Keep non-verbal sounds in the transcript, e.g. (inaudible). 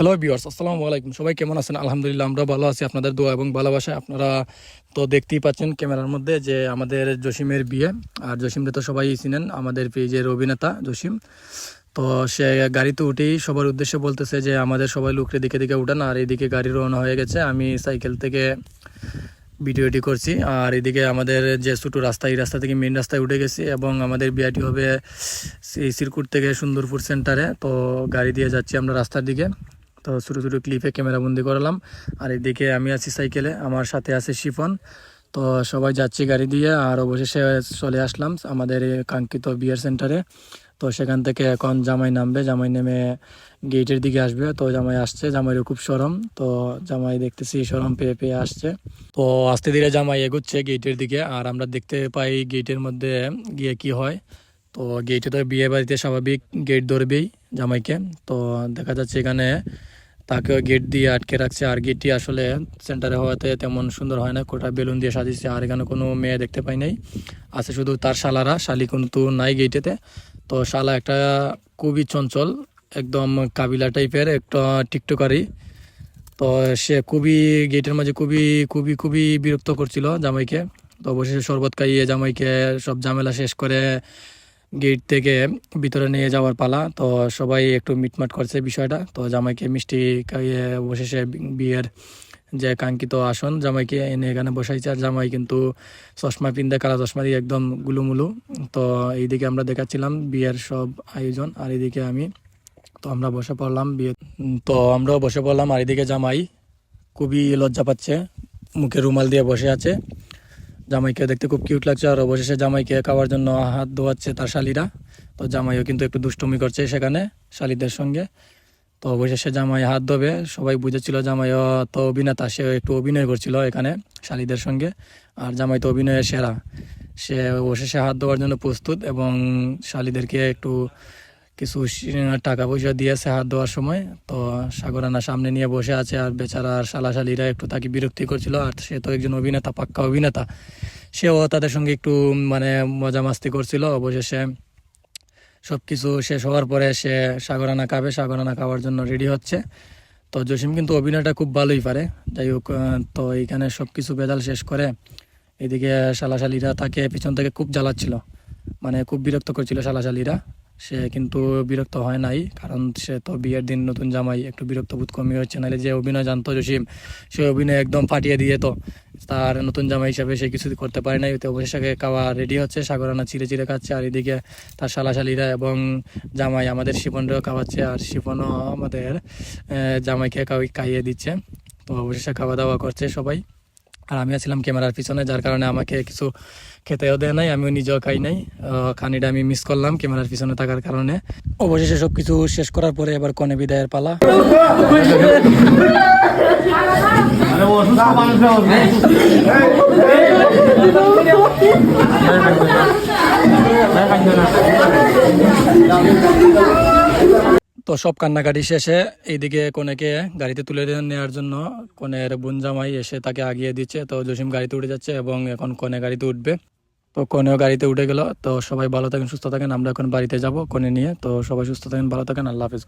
Hello বিয়ার্স আসসালামু আলাইকুম সবাই কেমন আছেন? আলহামদুলিল্লাহ, আমরা ভালো আছি। আপনাদের দোয়া এবং ভালোবাসায় আপনারা তো দেখতেই পাচ্ছেন ক্যামেরার মধ্যে যে আমাদের জসিমের বিয়ে। আর জসিমরে তো সবাই চিনেন, আমাদের পেজের অভিনেতা জসিম। তো সে গাড়িতে উঠেই সবার উদ্দেশ্যে বলতেছে যে আমাদের সবাই লুকরে দিকে দিকে উঠান, আর এদিকে গাড়ি রওনা হয়ে গেছে। আমি সাইকেল থেকে ভিডিওটি করছি, আর এদিকে আমাদের যে ছোটো রাস্তা, এই রাস্তা থেকে মেন রাস্তায় উঠে গেছি এবং আমাদের বিয়াটি হবে সিরকুট থেকে সুন্দরপুর সেন্টারে তো গাড়ি দিয়ে যাচ্ছি আমরা রাস্তার দিকে। তো ছোটো ছোটো ক্লিপে ক্যামেরা বন্দি করলাম। আর এদিকে আমি আছি সাইকেলে আমার সাথে আছে শিফন। তো সবাই যাচ্ছি গাড়ি দিয়ে, আর অবশেষে চলে আসলাম আমাদের কাঙ্ক্ষিত বিয়ার সেন্টারে তো সেখান থেকে এখন জামাই নামবে, জামাই নেমে গেটের দিকে আসবে। তো জামাই আসছে জামাইয়ের খুব সরম। তো জামাই দেখতেছি সরম পেয়ে পেয়ে আসছে। তো আস্তে ধীরে জামাই এগোচ্ছে গেটের দিকে, আর আমরা দেখতে পাই গেটের মধ্যে গিয়ে কি হয়। তো গেটে তো বিয়ে বাড়িতে স্বাভাবিক গেট ধরবেই জামাইকে। তো দেখা যাচ্ছে এখানে তাকে গেট দিয়ে আটকে রাখছে। আর গেটটি আসলে সেন্টারে হওয়াতে তেমন সুন্দর হয় না। কোটা বেলুন দিয়ে সাজিয়েছে, আর এখানে কোনো মেয়ে দেখতে পাই নাই। আছে শুধু তার শালারা, শালি কিন্তু নাই গেটেতে তো শালা একটা খুবই চঞ্চল, একদম কাবিলা টাইপের, একটা টিকটকারি। তো সে খুবই গেটের মাঝে খুবই খুবই খুবই বিরক্ত করছিল জামাইকে। তো অবশেষে শরবত খাইয়ে জামাইকে সব ঝামেলা শেষ করে গেট থেকে ভিতরে নিয়ে যাওয়ার পালা। তো সবাই একটু মিটমাট করছে বিষয়টা। তো জামাইকে মিষ্টি খাইয়ে অবশেষে বি- বিয়ের যে কাঙ্ক্ষিত আসন জামাইকে এনে এখানে বসাইছে। আর জামাই কিন্তু চশমা পিন্দে কালা চশমা দিয়ে একদম গুলুমুলু। তো এইদিকে আমরা দেখাচ্ছিলাম বিয়ের সব আয়োজন। আর এইদিকে আমি, তো আমরা বসে পড়লাম বিয়ে, তো আমরাও বসে পড়লাম। আর এদিকে জামাই খুবই লজ্জা পাচ্ছে, মুখে রুমাল দিয়ে বসে আছে। জামাইকে দেখতে খুব কিউট লাগছে আর অবশেষে জামাইকে খাওয়ার জন্য হাত ধোয়াচ্ছে তার শালিরা। তো জামাইও কিন্তু একটু দুষ্টমি করছে সেখানে শালিদের সঙ্গে। তো অবশেষে জামাই হাত ধোবে। সবাই বুঝেছিল জামাইও তো অভিনেতা সে একটু অভিনয় করছিল এখানে শালিদের সঙ্গে। আর জামাই তো অভিনয়ের সেরা। সে অবশেষে হাত ধোয়ার জন্য প্রস্তুত এবং শালিদেরকে একটু কিছু টাকা পয়সা দিয়েছে হাত দেওয়ার সময় তো সাগরানা সামনে নিয়ে বসে আছে আর বেচারা আর শালাশালিরা একটু তাকে বিরক্তি করছিল আর সে তো একজন অভিনেতা, পাক্কা অভিনেতা। সেও তাদের সঙ্গে একটু মানে মজা মাস্তি করছিল। অবশেষে সব কিছু শেষ হওয়ার পরে সে সাগরানা খাবে। সাগরানা খাওয়ার জন্য রেডি হচ্ছে। তো জসিম কিন্তু অভিনয়টা খুব ভালোই পারে। যাই হোক তো এইখানে সব কিছু বেদাল শেষ করে এদিকে শালাশালিরা তাকে পিছন থেকে খুব জ্বালাচ্ছিল। মানে খুব বিরক্ত করছিল শালাশালিরা। সে কিন্তু বিরক্ত হয় নাই, কারণ সে তো বিয়ের দিন নতুন জামাই, একটু বিরক্ত বোধ কমই হচ্ছে, নাহলে যে অভিনয় জানতো জসিম, সে অভিনয় একদম ফাটিয়ে দিয়ে তো তার নতুন জামাই হিসাবে সে কিছু করতে পারে নাই। অবশেষে খাওয়া রেডি হচ্ছে, সাগরানা চিড়ে চিড়ে খাচ্ছে, আর এদিকে তার শালাশালিরা এবং জামাই আমাদের শিপনরাও খাওয়াচ্ছে আর শিপনও আমাদের জামাইকে খাইয়ে দিচ্ছে। তো অবশেষে খাওয়া দাওয়া করছে সবাই। আর আমি আছিলাম ক্যামেরার পিছনে যার কারণে আমাকে কিছু খেতেও দেয় নাই আমিও নিজেও খাই নাই। আহ, খানিটা আমি মিস করলাম ক্যামেরার পিছনে থাকার কারণে। অবশেষে সব কিছু শেষ করার পরে এবার কনে বিদায়ের পালা। (laughs) তো সব কান্নাকাটি শেষে এইদিকে কোনেকে গাড়িতে তুলে নেওয়ার জন্য কনের বোন জামাই এসে তাকে আগিয়ে দিচ্ছে। তো জসিম গাড়িতে উঠে যাচ্ছে এবং এখন কনে গাড়িতে উঠবে। তো কনেও গাড়িতে উঠে গেল। তো সবাই ভালো থাকেন, সুস্থ থাকেন। আমরা এখন বাড়িতে যাব কনে নিয়ে। তো সবাই সুস্থ থাকেন, ভালো থাকেন। আল্লাহ হাফিজ।